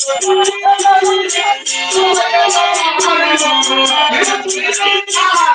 Thank you.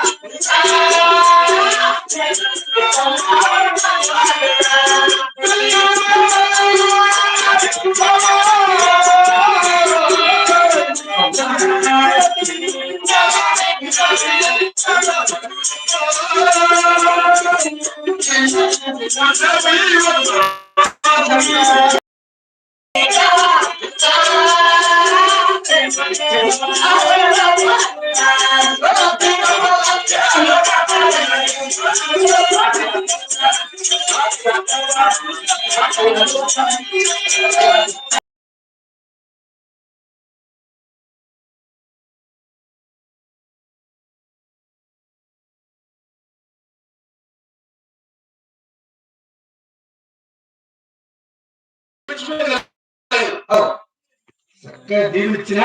దీన్ని ఇచ్చిన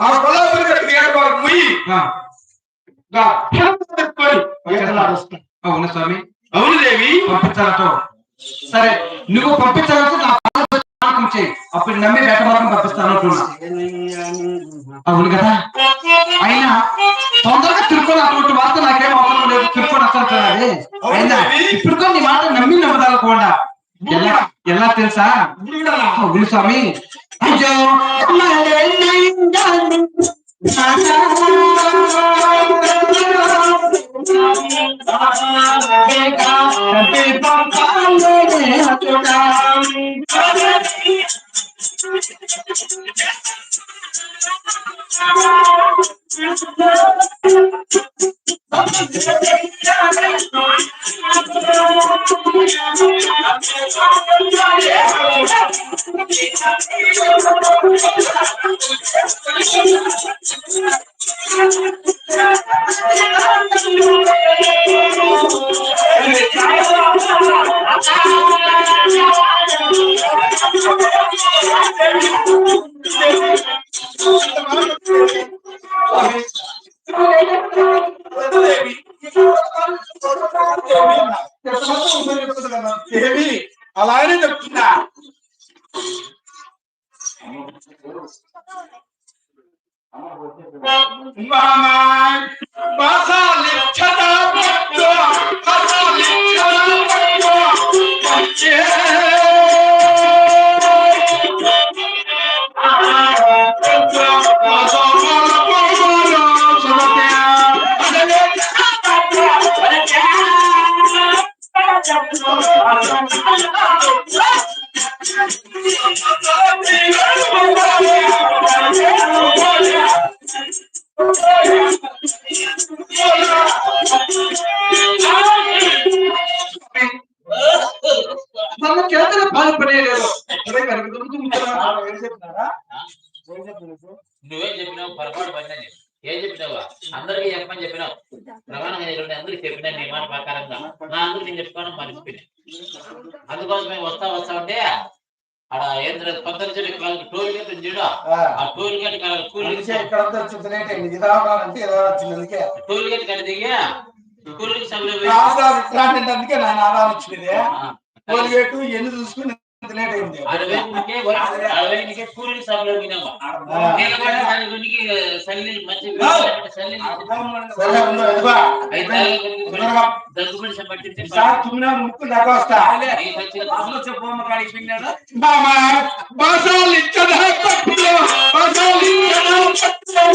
ఆ కొలాపురి కట్టి వారు ముయ్యి అవును స్వామి. అవును దేవి పంపించాలతో సరే నువ్వు పంపించాలంటే నా పాదం చేయి అప్పుడు నమ్మి వేట మార్గం పంపిస్తాను అంటున్నా అవును కదా అయినా తొందరగా తిరుక్కొని అటువంటి వార్త నాకేం అవసరం లేదు తిరుక్కొని అసలు అయినా ఇప్పుడు నీ మాట నమ్మి నమ్మదాలకుండా ఎలా ఎలా తెలుసా అవును స్వామి అయ్యో దేవి అలానే చెప్తున్నా మామా బాసాలి ఛదా పట్టు బాసాలి ఛదా పట్టు మన చేతులు బాధపడేలేదు నువ్వేం చెప్పినావు పొరపాటు పడినది ఏం చెప్పినావు? అందరికీ చెప్పమని చెప్పినావు. ప్రమాణంగా ఎదురుండి అందరికి చెప్పినా నీ మాట ప్రకారంగా. నా అందరికి నేను చెప్పుకోవడం మర్చిపోయినా అందుకోసమే వస్తా వస్తా ఉంటే ఆడ ఏం జరగదు? కొత్త నుంచి టోల్ గేట్ ఉంది చూడు. ఆ. టోల్ గేట్ కాడ కూలి టోల్ గేట్ కాడ దిగి కూలి సభలో పోయి అందుకే నేను ఆధారం వచ్చింది. కోల్గేటు ఎన్ని చూసుకుని అరవింద్కి సూర్యుడి సభలో ముక్కు దగ్గొస్తా బాసాలు ఇచ్చదా పట్టులో బాసాలు ఇచ్చదా పట్టులో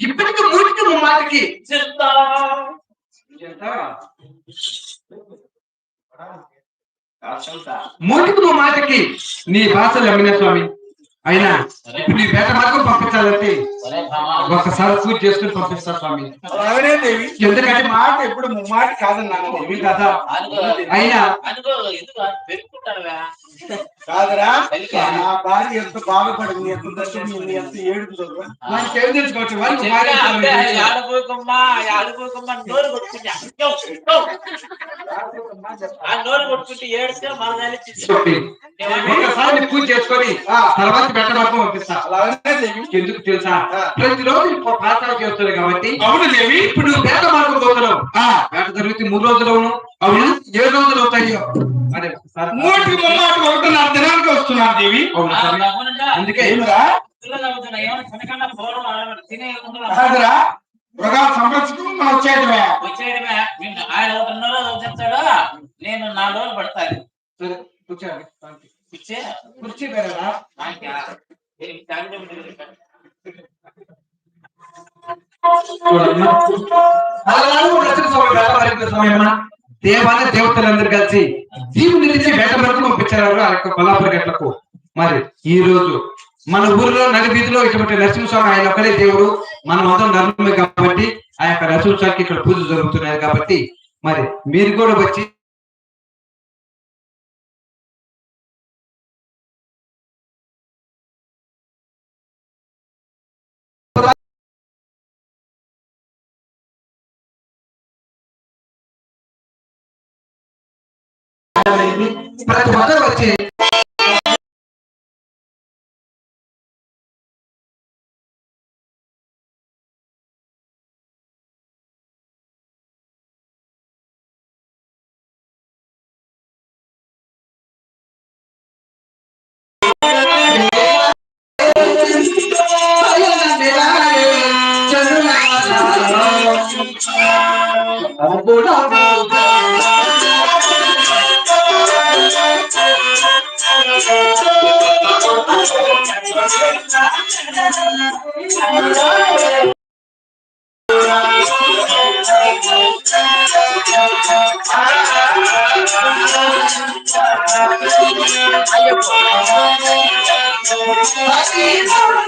ఇప్పటికి మూడికి మాటకి. మూడికి మాటకి నీ భాషలు అమ్మిన స్వామి? అయినా ఇప్పుడు ఈ వేట మార్గం పంపించాలంటే ఒకసారి పూజ చేసుకుని పంపిస్తా స్వామి. ఎందుకంటే మాట ఎప్పుడు ముమ్మాట కాదన్నాను. దేవి కదా అయినా కాదురా? నా భార్య ఎంత బాధపడింది ఎంత దర్శనం ఎంత ఏడుపుతుందో మనకి ఏం తెలుసుకోవచ్చు? ఒకసారి పూజ చేసుకొని ఆ, తర్వాత మార్గం పంపిస్తా. ఎందుకు తెలుసా. ప్రతిరోజు ప్రార్థన చేస్తుంది కాబట్టి అవును దేవి. ఇప్పుడు నువ్వు వేట మార్గం పోతున్నావు. ఆ, వేట జరిగితే మూడు రోజులు అవును అవును? ఏడు రోజులు అవుతాయో? ఒకసారి మూటికి ముమ్మాట ఒకటిన్నర దినానికి వస్తున్నారు దేవి. అందుకే. కాదురా. మృగాలు మనం వచ్చేయటమే. ఆయన చెప్తాడు నేను నాలుగు రోజులు పడతాను కూర్చోండి. కుర్చీ. వారికి సమయమా? దేవాలయ దేవతలందరూ కలిసి జీవుని నుంచి వేట వరకు పంపించారు ఆ యొక్క కొల్లాపురి గట్లకు మరి ఈ రోజు మన ఊరిలో నడి వీధిలో ఇటువంటి నరసింహస్వామి ఆయన ఒకడే దేవుడు. మనం అందరం నర్మే కాబట్టి ఆ యొక్క నరసింహస్వామికి ఇక్కడ పూజ జరుగుతున్నాయి కాబట్టి మరి మీరు కూడా వచ్చి ప్రతి ఒక్కరు వచ్చి Oh, no, no, no. I am